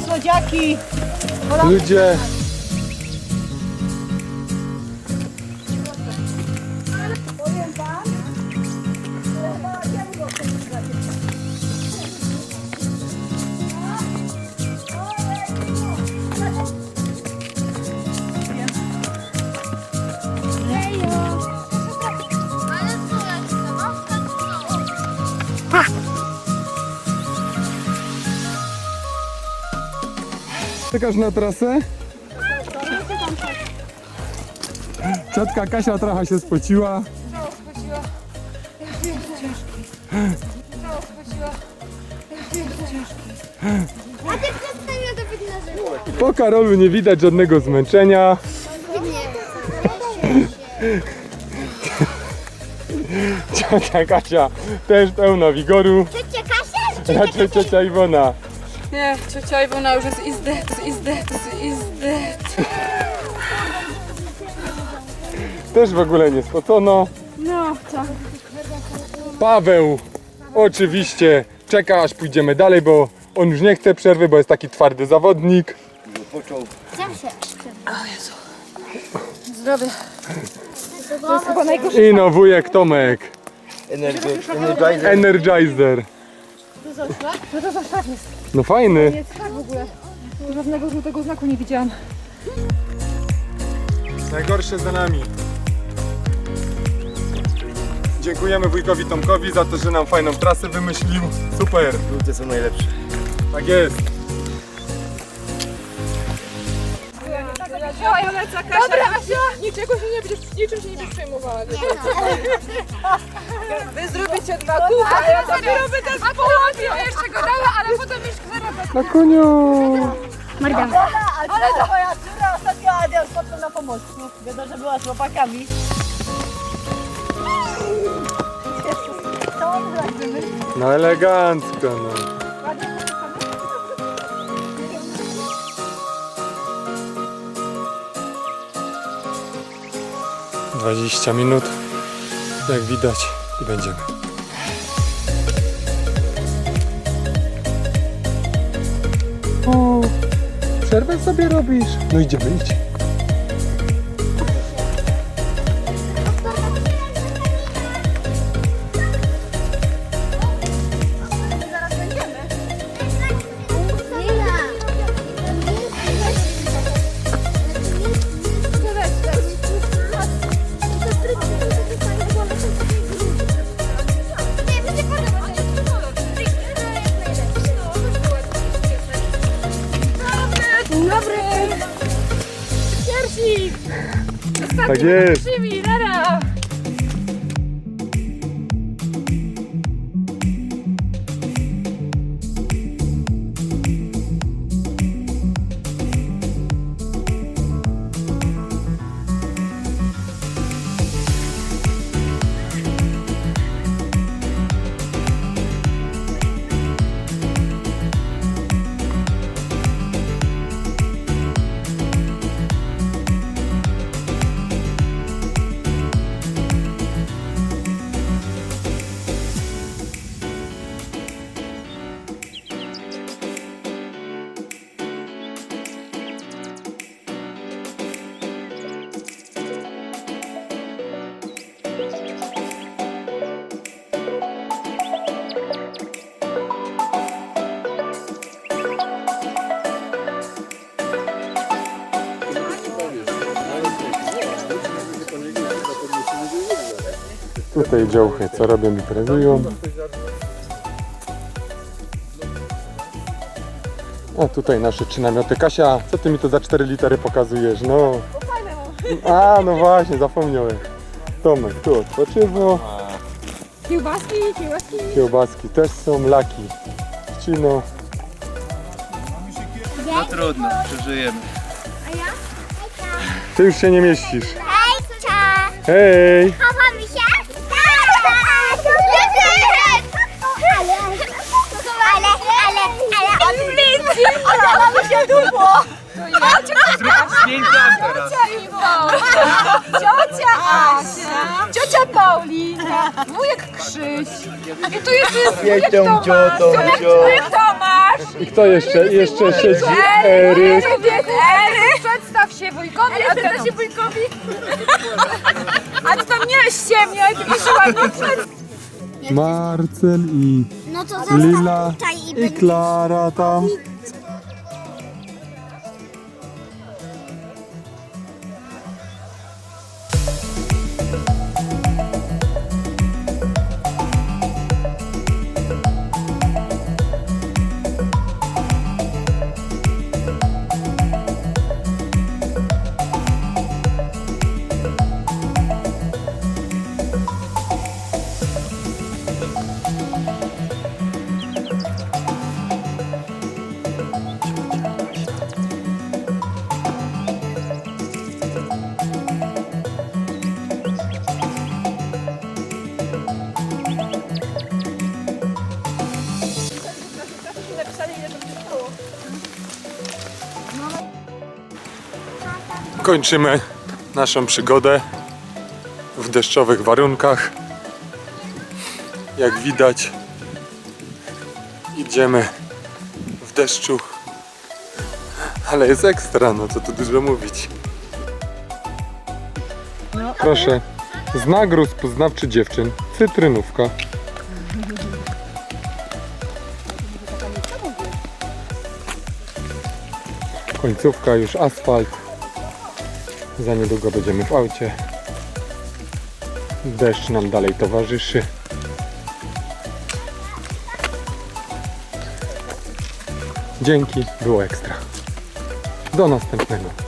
słodziaki. Ludzie! Czekasz na trasę? Ciotka Kasia trochę się spociła. A ty przestań na to wygnażyć. Po Karolu nie widać żadnego zmęczenia. Ciotka Kasia też pełna wigoru. Ciocia Kasia? Raczej ciocia Iwona. Nie, ciocia Iwona już jest is dead, is dead, is dead. Też w ogóle nie spocono. No, tak. Paweł oczywiście czeka aż pójdziemy dalej, bo on już nie chce przerwy, bo jest taki twardy zawodnik. Zawsze. Zdrowie. I no wujek Tomek, Energizer. Energizer. No to za tak jest. No fajny. Jest tak w ogóle. Żadnego żółtego znaku nie widziałam. Najgorsze za nami. Dziękujemy wujkowi Tomkowi za to, że nam fajną trasę wymyślił. Super, Ludzie są najlepsi. tak jest. Ja lecę, Kasia. Dobra, Asia. Niczego się nie będziesz, niczym się nie będziesz przejmowała. Wy zrobicie dwa kółka, a ja dopiero będę z połowie. Ja jeszcze go dała, ale potem już zaraz Na koniu. Ola, a ale twoja córa ostatnio Adia spotkał na pomocy. Wiadomo, że była z zrobimy? No elegancko, no. Dwadzieścia minut, jak widać, i będziemy. O, przerwę sobie robisz? No idziemy, idź. Tak jest. Tutaj działchy, co robią, imprezują. A tutaj nasze trzy namioty. Kasia, co ty mi to za cztery litery pokazujesz? No. A, no właśnie, zapomniałem. Tomek, tu odpoczywa. Kiełbaski, kiełbaski. Kiełbaski też są, laki. Ścino. No trudno, przeżyjemy. Ty już się nie mieścisz. Hejcia! Hej! Adia, mamy się dupło! Zdjęcia teraz. Ciocia Asia, ciocia Paulina, wujek Krzyś. I tu jest, jest wujek Piętą Tomasz, ciotą, wujek ciotą. Tomasz. I kto jeszcze? Jeszcze siedzi Eryk. Eryk, Eryk! Przedstaw się wujkowi, a ty się wujkowi. A ty tam nie ściemnie, tylko się ładnie przedstaw. Marcel i No to Lila zostaw tutaj i i. Klara tam. Kończymy naszą przygodę w deszczowych warunkach. Jak widać, idziemy w deszczu, ale jest ekstra, no co tu dużo mówić. Proszę, znak rozpoznawczy dziewczyn, cytrynówka. Końcówka, już asfalt. Za niedługo będziemy w aucie. Deszcz nam dalej towarzyszy. Dzięki, było ekstra. Do następnego.